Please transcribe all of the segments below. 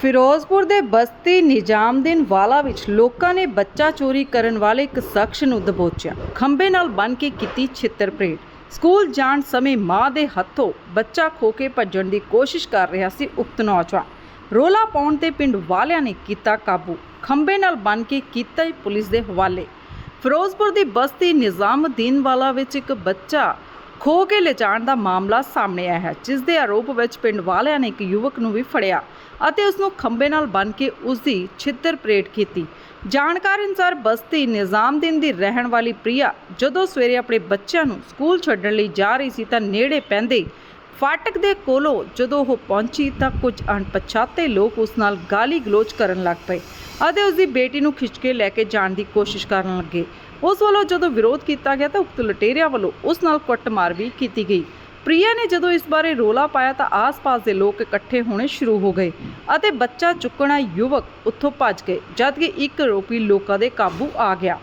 ਫਿਰੋਜ਼ਪੁਰ ਦੇ ਬਸਤੀ ਨਿਜ਼ਾਮਦੀਨ ਵਾਲਾ ਵਿੱਚ ਲੋਕਾਂ ਨੇ ਬੱਚਾ ਚੋਰੀ ਕਰਨ ਵਾਲੇ ਇੱਕ ਸ਼ਖਸ ਨੂੰ ਦਬੋਚਿਆ। ਖੰਬੇ ਨਾਲ ਬੰਨ ਕੇ ਕੀਤੀ ਛਿੱਤਰ ਪਰੇਡ। ਸਕੂਲ ਜਾਣ ਸਮੇਂ ਮਾਂ ਦੇ ਹੱਥੋਂ ਬੱਚਾ ਖੋ ਕੇ ਭੱਜਣ ਦੀ ਕੋਸ਼ਿਸ਼ ਕਰ ਰਿਹਾ ਸੀ ਉਕਤ ਨੌਜਵਾਨ। ਰੋਲਾ ਪਾਉਣ ਤੇ ਪਿੰਡ ਵਾਲਿਆਂ ਨੇ ਕੀਤਾ ਕਾਬੂ। ਖੰਬੇ ਨਾਲ ਬੰਨ ਕੇ ਕੀਤਾ ਪੁਲਿਸ ਦੇ ਹਵਾਲੇ। ਫਿਰੋਜ਼ਪੁਰ ਦੀ ਬਸਤੀ ਨਿਜ਼ਾਮਦੀਨ ਵਾਲਾ ਵਿੱਚ ਇੱਕ ਬੱਚਾ ਖੋ ਕੇ ਲਿਜਾਣ ਦਾ ਮਾਮਲਾ ਸਾਹਮਣੇ ਆਇਆ ਹੈ, ਜਿਸ ਦੇ ਆਰੋਪ ਵਿੱਚ ਪਿੰਡ ਵਾਲਿਆਂ ਨੇ ਇੱਕ ਯੁਵਕ ਨੂੰ ਵੀ ਫੜਿਆ ਅਤੇ ਉਸ ਨੂੰ ਖੰਬੇ ਨਾਲ ਬੰਨ੍ਹ ਕੇ ਉਸ ਦੀ ਛਿੱਤਰ ਪਰੇਡ ਕੀਤੀ। ਜਾਣਕਾਰੀ ਅਨੁਸਾਰ ਬਸਤੀ ਨਿਜ਼ਾਮਦੀਨ ਦੀ ਰਹਿਣ ਵਾਲੀ ਪ੍ਰਿਆ ਜਦੋਂ ਸਵੇਰੇ ਆਪਣੇ ਬੱਚਿਆਂ ਨੂੰ ਸਕੂਲ ਛੱਡਣ ਲਈ ਜਾ ਰਹੀ ਸੀ ਤਾਂ ਨੇੜੇ ਪੈਂਦੇ ਫਾਟਕ ਦੇ ਕੋਲੋਂ ਜਦੋਂ ਉਹ ਪਹੁੰਚੀ ਤਾਂ ਕੁਝ ਅਣਪਛਾਤੇ ਲੋਕ ਉਸ ਨਾਲ ਗਾਲੀ ਗਲੋਚ ਕਰਨ ਲੱਗ ਪਏ ਅਤੇ ਉਸ ਦੀ ਬੇਟੀ ਨੂੰ ਖਿੱਚ ਕੇ ਲੈ ਕੇ ਜਾਣ ਦੀ ਕੋਸ਼ਿਸ਼ ਕਰਨ ਲੱਗੇ। ਉਸ ਵੱਲੋਂ ਜਦੋਂ ਵਿਰੋਧ ਕੀਤਾ ਗਿਆ ਤਾਂ ਉਕਤ ਲਟੇਰਿਆਂ ਵੱਲੋਂ ਉਸ ਨਾਲ ਕੁੱਟਮਾਰ ਵੀ ਕੀਤੀ ਗਈ। ਪ੍ਰਿਆ ਨੇ ਜਦੋਂ ਇਸ ਬਾਰੇ ਰੋਲਾ ਪਾਇਆ ਤਾਂ ਆਸ-ਪਾਸ ਦੇ ਲੋਕ ਇਕੱਠੇ ਹੋਣੇ ਸ਼ੁਰੂ ਹੋ ਗਏ ਅਤੇ ਬੱਚਾ ਚੁੱਕਣਾ ਯੁਵਕ ਉੱਥੋਂ ਭੱਜ ਗਏ, ਜਦਕਿ ਇੱਕ ਆਰੋਪੀ ਲੋਕਾਂ ਦੇ ਕਾਬੂ ਆ ਗਿਆ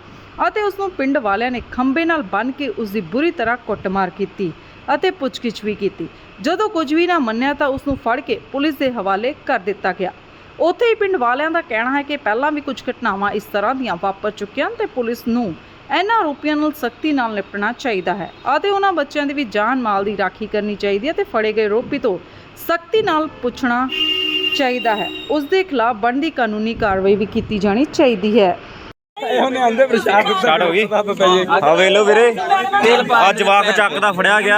ਅਤੇ ਉਸ ਨੂੰ ਪਿੰਡ ਵਾਲਿਆਂ ਨੇ ਖੰਬੇ ਨਾਲ ਬੰਨ੍ਹ ਕੇ ਉਸ ਦੀ ਬੁਰੀ ਤਰ੍ਹਾਂ ਕੁੱਟਮਾਰ ਕੀਤੀ ਅਤੇ ਪੁੱਛਗਿੱਛ ਵੀ ਕੀਤੀ। ਜਦੋਂ ਕੁਝ ਵੀ ਨਾ ਮੰਨਿਆ ਤਾਂ ਉਸ ਨੂੰ ਫੜ ਕੇ ਪੁਲਿਸ ਦੇ ਹਵਾਲੇ ਕਰ ਦਿੱਤਾ ਗਿਆ। ਉੱਥੇ ਹੀ ਪਿੰਡ ਵਾਲਿਆਂ ਦਾ ਕਹਿਣਾ ਹੈ ਕਿ ਪਹਿਲਾਂ ਵੀ ਕੁਝ ਘਟਨਾਵਾਂ ਇਸ ਤਰ੍ਹਾਂ ਦੀਆਂ ਵਾਪਰ ਚੁੱਕੀਆਂ ਤੇ ਪੁਲਿਸ ਨੂੰ ਇਹਨਾਂ ਆਰੋਪੀਆਂ ਨਾਲ ਸਖਤੀ ਨਾਲ ਨਿਪਟਣਾ ਚਾਹੀਦਾ ਹੈ ਅਤੇ ਉਹਨਾਂ ਬੱਚਿਆਂ ਦੀ ਵੀ ਜਾਨ ਮਾਲ ਦੀ ਰਾਖੀ ਕਰਨੀ ਚਾਹੀਦੀ ਹੈ ਤੇ ਫੜੇ ਗਏ ਆਰੋਪੀ ਤੋਂ ਸਖਤੀ ਨਾਲ ਪੁੱਛਣਾ ਚਾਹੀਦਾ ਹੈ। ਉਸ ਦੇ ਖਿਲਾਫ ਬਣਦੀ ਕਾਨੂੰਨੀ ਕਾਰਵਾਈ ਵੀ ਕੀਤੀ ਜਾਣੀ ਚਾਹੀਦੀ ਹੈ। ਉਹਨੇ ਆਂਦੇ ਪ੍ਰਸ਼ਾਦ ਸਟਾਰਟ ਹੋ ਗਈ? ਆ ਵੇਖ ਲਓ ਵੀਰੇ। ਆ ਜਵਾਕ ਚੱਕ ਦਾ ਫੜਿਆ ਗਿਆ।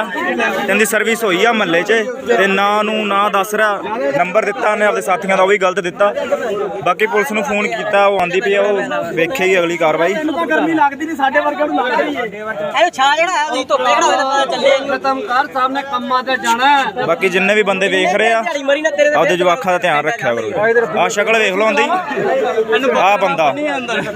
ਇਹਦੀ ਸਰਵਿਸ ਹੋਈ ਆ ਮਹੱਲੇ 'ਚ ਤੇ ਨਾਂ ਨੂੰ ਨਾਂ ਦੱਸ ਰਿਹਾ। ਨੰਬਰ ਦਿੱਤਾ ਉਹਨੇ ਆਪਦੇ ਸਾਥੀਆਂ ਦਾ ਉਹ ਵੀ ਗਲਤ ਦਿੱਤਾ। ਬਾਕੀ ਪੁਲਿਸ ਨੂੰ ਫੋਨ ਕੀਤਾ ਉਹ ਆਂਦੀ ਪਈ ਆ ਉਹ ਵੇਖੇਗੀ ਅਗਲੀ ਕਾਰਵਾਈ। ਗਰਮੀ ਲੱਗਦੀ ਨਹੀਂ ਸਾਡੇ ਵਰਗਿਆਂ ਨੂੰ ਲੱਗ ਰਹੀ ਹੈ ਇਹ ਛਾ ਜਿਹੜਾ ਹੈ ਉਹਦੀ ਧੁੱਪ ਜਿਹੜਾ ਹੋਵੇ ਤਾਂ ਪਤਾ ਚੱਲੇ ਖਤਮ ਕਰ ਸਾਹਮਣੇ ਕੰਮਾਂ ਤੇ ਜਾਣਾ ਹੈ। ਬਾਕੀ ਜਿੰਨੇ ਵੀ ਬੰਦੇ ਵੇਖ ਰਹੇ ਆ ਆਪਦੇ ਜਵਾਕਾਂ ਦਾ ਧਿਆਨ ਰੱਖਿਆ ਕਰੋ। ਆ ਸ਼ਕਲ ਵੇਖ ਲਓ ਆਂਦੀ ਆ ਬੰਦਾ।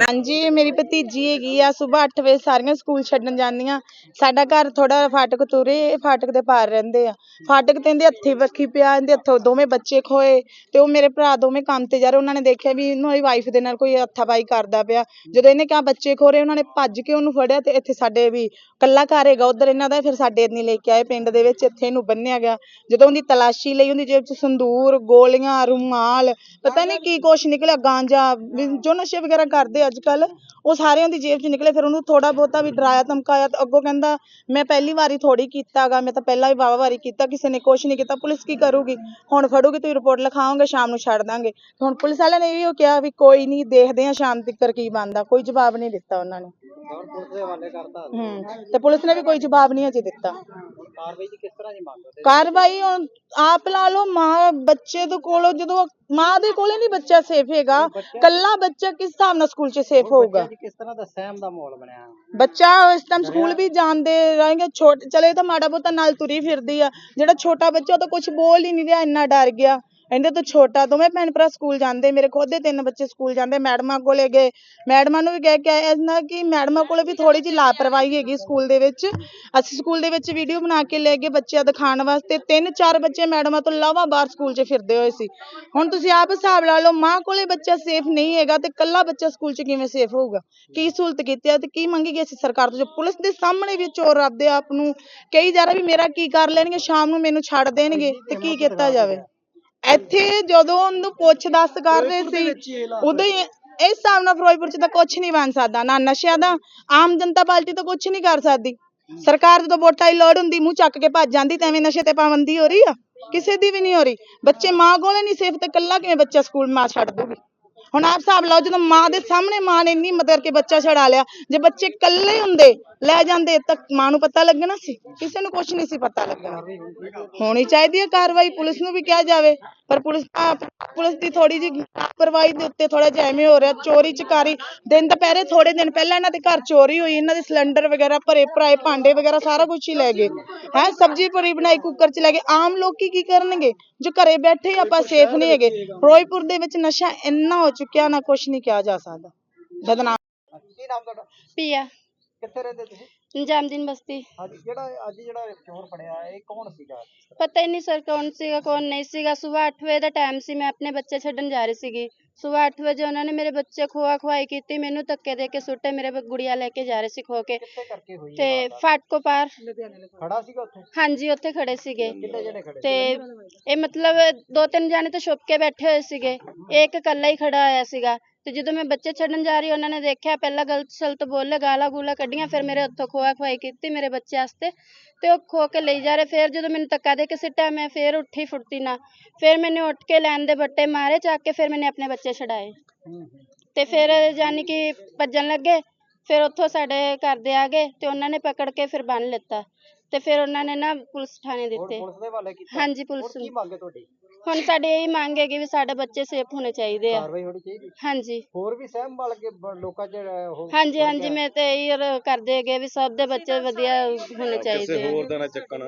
ਹਾਂਜੀ। ਮੇਰੀ ਭਤੀਜੀ ਹੈਗੀ ਆ ਸਵੇਰ 8 ਵਜੇ ਸਾਰੀਆਂ ਸਕੂਲ ਛੱਡਣ ਜਾਂਦੀਆਂ। ਸਾਡਾ ਘਰ ਥੋੜਾ ਫਾਟਕ ਤੁਰੇ, ਫਾਟਕ ਦੇ ਪਾਰ ਰਹਿੰਦੇ ਆ। ਫਾਟਕ ਤੇ ਇਹਦੇ ਹੱਥੀ ਵੱਖੀ ਪਿਆ, ਇਹਦੇ ਹੱਥੋਂ ਦੋਵੇਂ ਬੱਚੇ ਖੋਏ ਤੇ ਉਹ ਮੇਰੇ ਭਰਾ ਦੋਵੇਂ ਕੰਮ ਤੇ ਜਾ ਰਹੇ। ਉਹਨਾਂ ਨੇ ਦੇਖਿਆ ਵੀ ਇਹਨੂੰ ਇਹ ਵਾਈਫ ਦੇ ਨਾਲ ਕੋਈ ਹੱਥਾਪਾਈ ਕਰਦਾ ਪਿਆ। ਜਦੋਂ ਇਹਨੇ ਕਿਹਾ ਬੱਚੇ ਖੋ ਰਹੇ ਉਹਨਾਂ ਨੇ ਭੱਜ ਕੇ ਉਹਨੂੰ ਫੜਿਆ ਤੇ ਇੱਥੇ ਸਾਡੇ ਵੀ ਕੱਲਾ ਘਰ ਹੈਗਾ, ਉਧਰ ਇਹਨਾਂ ਦਾ, ਫਿਰ ਸਾਡੇ ਨਹੀਂ ਲੈ ਕੇ ਆਏ ਪਿੰਡ ਦੇ ਵਿੱਚ, ਇੱਥੇ ਇਹਨੂੰ ਬੰਨਿਆ ਗਿਆ। ਜਦੋਂ ਉਹਦੀ ਤਲਾਸ਼ੀ ਲਈ ਉਹਦੀ ਜੇਬ 'ਚ ਸੰਦੂਰ, ਗੋਲੀਆਂ, ਰੁਮਾਲ, ਪਤਾ ਨਹੀਂ ਕੀ ਕੁਛ ਨਿਕਲਿਆ, ਗਾਂਜਾ, ਵੀ ਜੋ ਨਸ਼ੇ ਵਗੈਰਾ ਕਰਦੇ ਅੱਜ ਕੱਲ ਉਹ ਸਾਰਿਆਂ ਦੀ ਜੇਬ 'ਚ ਨਿਕਲੇ ਫਿਰ ਉਹਨੂੰ ਥੋੜਾ ਬਹੁਤਾ ਵੀ ਡਰਾਇਆ ਧਮਕਾਇਆ ਤਾਂ ਅੱਗੋਂ ਕਹਿੰਦਾ ਮੈਂ ਪਹਿਲੀ ਵਾਰੀ ਥੋੜੀ ਕੀਤਾਗਾ ਮੈਂ ਤਾਂ ਪਹਿਲਾਂ ਵੀ ਵਾਵਾ ਵਾਰੀ ਕੀਤਾ ਕਿਸੇ ਨੇ ਕੁਛ ਨਹੀਂ ਕੀਤਾ ਪੁਲਿਸ ਕੀ ਕਰੂਗੀ? ਹੁਣ ਫੜੂਗੀ ਤੁਸੀਂ ਰਿਪੋਰਟ ਲਿਖਾਓਗੇ ਸ਼ਾਮ ਨੂੰ ਛੱਡ ਦਾਂਗੇ। ਹੁਣ ਪੁਲਿਸ ਵਾਲਿਆਂ ਨੇ ਇਹ ਵੀ ਕਿਹਾ ਵੀ ਕੋਈ ਨਹੀਂ ਦੇਖਦੇ ਆ ਸ਼ਾਮ ਤੱਕ ਕੀ ਬਣਦਾ ਕੋਈ ਜਵਾਬ ਨਹੀਂ ਦਿੱਤਾ ਉਹਨਾਂ ਨੇ। ਹੂੰ ਤੇ ਪੁਲਿਸ ਨੇ ਵੀ ਕੋਈ ਜਵਾਬ ਨਹੀਂ ਅਜੇ ਦਿੱਤਾ। ਕਾਰਵਾਈ ਹੁਣ ਆਪ ਲਾ ਲਓ ਮਾਂ ਬੱਚੇ ਦੇ ਕੋਲੋਂ ਜਦੋਂ ਮਾਂ ਦੇ ਕੋਲੇ ਨਹੀਂ ਬੱਚਾ ਸੇਫ ਹੈਗਾ। ਕੱਲਾ ਬੱਚਾ ਕਿਸ ਹਿਸਾਬ ਨਾਲ ਸਕੂਲ 'ਚ ਸੇਫ ਹੋਊਗਾ? ਕਿਸ ਤਰ੍ਹਾਂ ਦਾ ਸਹਿਮ ਦਾ ਮਾਹੌਲ ਬਣਿਆ ਬੱਚਾ ਇਸ ਟਾਈਮ ਸਕੂਲ ਵੀ ਜਾਂਦੇ ਰਹੇਗੇ ਛੋਟ ਚਲੇ ਤਾਂ ਮਾੜਾ ਬਹੁਤਾ ਨਾਲ ਤੁਰੀ ਫਿਰਦੀ ਆ। ਜਿਹੜਾ ਛੋਟਾ ਬੱਚਾ ਉਹ ਤਾਂ ਕੁਝ ਬੋਲ ਹੀ ਨਹੀਂ ਰਿਹਾ ਇੰਨਾ ਡਰ ਗਿਆ। ਇਹਦੇ ਤੋਂ ਛੋਟਾ ਦੋਵੇਂ ਭੈਣ ਭਰਾ ਸਕੂਲ ਜਾਂਦੇ, ਮੇਰੇ ਖੁਦ ਦੇ ਤਿੰਨ ਬੱਚੇ ਸਕੂਲ ਜਾਂਦੇ, ਮੈਡਮਾਂ ਕੋਲੇ ਗਏ, ਮੈਡਮਾਂ ਨੂੰ ਵੀ ਕਹਿ ਕੇ ਆਏ ਇਹਨਾਂ ਕਿ ਮੈਡਮਾਂ ਕੋਲੇ ਵੀ ਥੋੜੀ ਜਿਹੀ ਲਾਪਰਵਾਹੀ ਹੈਗੀ ਸਕੂਲ ਦੇ ਵਿੱਚ। ਅਸੀਂ ਸਕੂਲ ਦੇ ਵਿੱਚ ਵੀਡੀਓ ਬਣਾ ਕੇ ਲੈ ਗਏ ਬੱਚਿਆਂ ਦਿਖਾਉਣ ਵਾਸਤੇ। ਤਿੰਨ ਚਾਰ ਬੱਚੇ ਮੈਡਮਾਂ ਤੋਂ ਇਲਾਵਾ ਬਾਹਰ ਸਕੂਲ 'ਚ ਫਿਰਦੇ ਹੋਏ ਸੀ। ਹੁਣ ਤੁਸੀਂ ਆਪ ਹਿਸਾਬ ਲਾ ਲਓ, ਮਾਂ ਕੋਲੇ ਬੱਚਾ ਸੇਫ ਨਹੀਂ ਹੈਗਾ ਤੇ ਕੱਲਾ ਬੱਚਾ ਸਕੂਲ 'ਚ ਕਿਵੇਂ ਸੇਫ ਹੋਊਗਾ? ਕੀ ਸਹੂਲਤ ਕੀਤੀ ਹੈ ਤੇ ਕੀ ਮੰਗੀ ਅਸੀਂ ਸਰਕਾਰ ਤੋਂ? ਜੇ ਪੁਲਿਸ ਦੇ ਸਾਹਮਣੇ ਵੀ ਚੋਰ ਆਪਦੇ ਆਪ ਨੂੰ ਕਹੀ ਜਾ ਰਿਹਾ ਵੀ ਮੇਰਾ ਕੀ ਕਰ ਲੈਣਗੇ, ਸ਼ਾਮ ਨੂੰ ਮੈਨੂੰ ਛੱਡ ਦੇਣਗੇ ਤੇ ਕੀ ਕੀਤਾ ਜਾਵੇ? ਇੱਥੇ ਜਦੋਂ ਉਹਨੂੰ ਪੁੱਛ ਦੱਸ ਕਰ ਰਹੇ ਸੀ ਉਦੋਂ ਹੀ ਇਸ ਹਿਸਾਬ ਨਾਲ ਫਿਰੋਜ਼ਪੁਰ ਚ ਤਾਂ ਕੁਝ ਨਹੀਂ ਬਣ ਸਕਦਾ ਨਾ ਨਸ਼ਿਆਂ ਦਾ ਆਮ ਜਨਤਾ ਪਾਰਟੀ ਤਾਂ ਕੁਝ ਨਹੀਂ ਕਰ ਸਕਦੀ। ਸਰਕਾਰ ਜਦੋਂ ਵੋਟਾਂ ਦੀ ਲੋੜ ਹੁੰਦੀ ਮੂੰਹ ਚੱਕ ਕੇ ਭੱਜ ਜਾਂਦੀ ਤੇ ਐਵੇਂ ਨਸ਼ੇ ਤੇ ਪਾਬੰਦੀ ਹੋ ਰਹੀ ਆ? ਕਿਸੇ ਦੀ ਵੀ ਨਹੀਂ ਹੋ ਰਹੀ। ਬੱਚੇ ਮਾਂ ਕੋਲੇ ਨਹੀਂ ਸੇਫ ਤੇ ਕੱਲਾ ਕਿਵੇਂ ਬੱਚਾ ਸਕੂਲ ਮਾਂ ਛੱਡ ਦੂਗੀ? ਹੁਣ ਆਪ ਹਿਸਾਬ ਲਾਓ ਜਦੋਂ ਮਾਂ ਦੇ ਸਾਹਮਣੇ ਮਾਂ ਨੇ ਇੰਨੀ ਮਦਦ ਕਰਕੇ ਬੱਚਾ ਛਡਾ ਲਿਆ ਜੇ ਬੱਚੇ ਇਕੱਲੇ ਹੁੰਦੇ ਲੈ ਜਾਂਦੇ ਤਾਂ ਮਾਂ ਨੂੰ ਪਤਾ ਲੱਗਣਾ ਸੀ। ਕਿਸੇ ਨੂੰ ਕੁਝ ਨਹੀਂ ਸੀ ਪਤਾ ਲੱਗਣਾ। ਹੋਣੀ ਚਾਹੀਦੀ ਹੈ ਕਾਰਵਾਈ ਪੁਲਿਸ ਨੂੰ ਵੀ ਕਿਹਾ ਜਾਵੇ। ਪਰ ਪੁਲਿਸ ਪੁਲਿਸ ਦੀ ਥੋੜੀ ਜਿਹੀ ਲਾਪਰਵਾਹੀ ਦੇ ਉੱਤੇ ਥੋੜਾ ਜਿਹਾ ਐਵੇਂ ਹੋ ਰਿਹਾ ਚੋਰੀ ਚਕਾਰੀ। ਦਿਨ ਦੁਪਹਿਰੇ ਥੋੜੇ ਦਿਨ ਪਹਿਲਾਂ ਇਹਨਾਂ ਦੇ ਘਰ ਚੋਰੀ ਹੋਈ ਇਹਨਾਂ ਦੇ ਸਿਲੰਡਰ ਵਗੈਰਾ ਭਰੇ ਭਰਾਏ ਭਾਂਡੇ ਵਗੈਰਾ ਸਾਰਾ ਕੁਝ ਹੀ ਲੈ ਗਏ। ਹੈ ਸਬਜ਼ੀ ਭਰੀ ਬਣਾਈ ਕੁੱਕਰ ਚ ਲੈ ਗਏ। ਆਮ ਲੋਕੀ ਕੀ ਕਰਨਗੇ? ਜੋ ਘਰੇ ਬੈਠੇ ਆਪਾਂ ਸੇਫ ਨਹੀਂ ਹੈਗੇ। ਫਿਰੋਜ਼ਪੁਰ ਦੇ ਵਿੱਚ ਨਸ਼ਾ ਇੰਨਾ ਹੋ ਚੁੱਕਿਆ ਨਾ ਕੁਝ ਨਹੀਂ ਕਿਹਾ ਜਾ ਸਕਦਾ। ਬਦਨਾਮ। ਕੀ ਨਾਮ ਤੁਹਾਡਾ? ਪੀਆ। ਕਿੱਥੇ ਰਹਿੰਦੇ ਤੁਸੀਂ? ਨਿਜ਼ਾਮਦੀਨ ਬਸਤੀ ਅੱਜ ਜਿਹੜਾ ਅੱਜ ਜਿਹੜਾ ਚੋਰ ਫੜਿਆ ਇਹ ਕੌਣ ਸੀਗਾ? ਪਤਾ ਹੀ ਨਹੀਂ ਸਰ ਕੌਣ ਸੀਗਾ ਕੌਣ ਨਹੀਂ ਸੀਗਾ। ਸਵੇਰ 8 ਵਜੇ ਦਾ ਟਾਈਮ ਸੀ ਮੈਂ ਆਪਣੇ ਬੱਚੇ ਛੱਡਣ ਜਾ ਰਹੀ ਸੀਗੀ। ਸਵੇਰ 8 ਵਜੇ ਉਹਨਾਂ ਨੇ ਮੇਰੇ ਬੱਚੇ ਖੋਆ ਖਵਾਈ ਕੀਤੀ ਮੈਨੂੰ ਧੱਕੇ ਦੇ ਕੇ ਸੁੱਟੇ ਮੇਰੇ ਬ- ਗੁੜੀਆ ਲੈ ਕੇ ਜਾ ਰਹੇ ਸੀ ਖੋ ਕੇ। ਕਿੱਥੇ ਕਰਕੇ ਹੋਈ ਤੇ? ਫਾਟਕੋ ਪਾਰ। ਖੜਾ ਸੀਗਾ ਉੱਥੇ? ਹਾਂਜੀ ਉੱਥੇ ਖੜੇ ਸੀਗੇ। ਕਿੰਨੇ ਜਣੇ ਖੜੇ ਤੇ ਇਹ ਮਤਲਬ ਦੋ ਤਿੰਨ ਜਾਣੇ ਤਾਂ ਛੁਪ ਕੇ ਬੈਠੇ ਹੋਏ ਸੀਗੇ। ਇਹ ਇੱਕ ਇਕੱਲਾ ਹੀ ਖੜਾ ਹੋਇਆ ਸੀਗਾ। ਤੇ ਜਦੋਂ ਮੈਂ ਬੱਚੇ ਛੱਡਣ ਜਾ ਰਹੀ ਉਹਨਾਂ ਨੇ ਦੇਖਿਆ ਪਹਿਲਾਂ ਗਲਤ ਸਲਤ ਬੋਲੇ ਗਾਲਾਂ ਗੂਲਾਂ ਕੱਢੀਆਂ ਫਿਰ ਮੇਰੇ ਹੱਥੋਂ ਖੋਆ ਖਵਾਈ ਕੀਤੀ ਮੇਰੇ ਬੱਚੇ ਵਾਸਤੇ। ਤੇ ਉਹ ਖੋ ਕੇ ਲਈ ਜਾ ਰਹੇ। ਫਿਰ ਜਦੋਂ ਮੈਨੂੰ ਧੱਕਾ ਦੇ ਕੇ ਸਿੱਟਿਆ ਮੈਂ ਫਿਰ ਉੱਠੀ ਫੁਰਤੀ ਨਾ ਫਿਰ ਮੈंने ਉੱਠ ਕੇ ਲੈਣ ਦੇ ਬੱਟੇ ਮਾਰੇ ਚੱਕ ਕੇ ਫਿਰ ਮੈंने ਆਪਣੇ ਬੱਚੇ ਛਡਾਏ। ਹੂੰ, ਹੂੰ। ਤੇ ਫਿਰ ਯਾਨੀ ਕਿ ਭੱਜਣ ਲੱਗੇ ਫਿਰ ਉੱਥੋਂ ਸਾਡੇ ਘਰ ਦੇ ਆ ਗਏ ਤੇ ਉਹਨਾਂ ਨੇ ਪਕੜ ਕੇ ਫਿਰ ਬੰਨ ਲਿੱਤਾ। ਤੇ ਫਿਰ ਉਹਨਾਂ ਨੇ ਨਾ ਪੁਲਿਸ ਥਾਣੇ ਦਿੱਤੇ। ਪੁਲਿਸ ਦੇ ਹਵਾਲੇ ਕੀਤਾ? ਹਾਂਜੀ ਪੁਲਿਸ ਕੀ ਨੂੰ। ਮੰਗੇ ਤੁਹਾਡੀ? ਹੁਣ ਸਾਡੇ ਇਹੀ ਮੰਗ ਹੈਗੀ ਵੀ ਸਾਡੇ ਬੱਚੇ ਸੇਫ ਹੋਣੇ ਚਾਹੀਦੇ ਆ। ਕਾਰਵਾਈ ਹੋਣੀ ਚਾਹੀਦੀ? ਹਾਂਜੀ। ਹੋਰ ਵੀ ਸਹਿਮ ਵਾਲ ਕੇ ਬ- ਲੋਕਾਂ ਚ ਹਾਂਜੀ ਹਾਂਜੀ ਮੈਂ ਤੇ ਇਹੀ ਕਰਦੇ ਹੈਗੇ ਵੀ ਸਭ ਦੇ ਬੱਚੇ ਵਧੀਆ ਹੋਣੇ ਚਾਹੀਦੇ ਆ। ਦਾ ਨਾ ਚੱਕਣ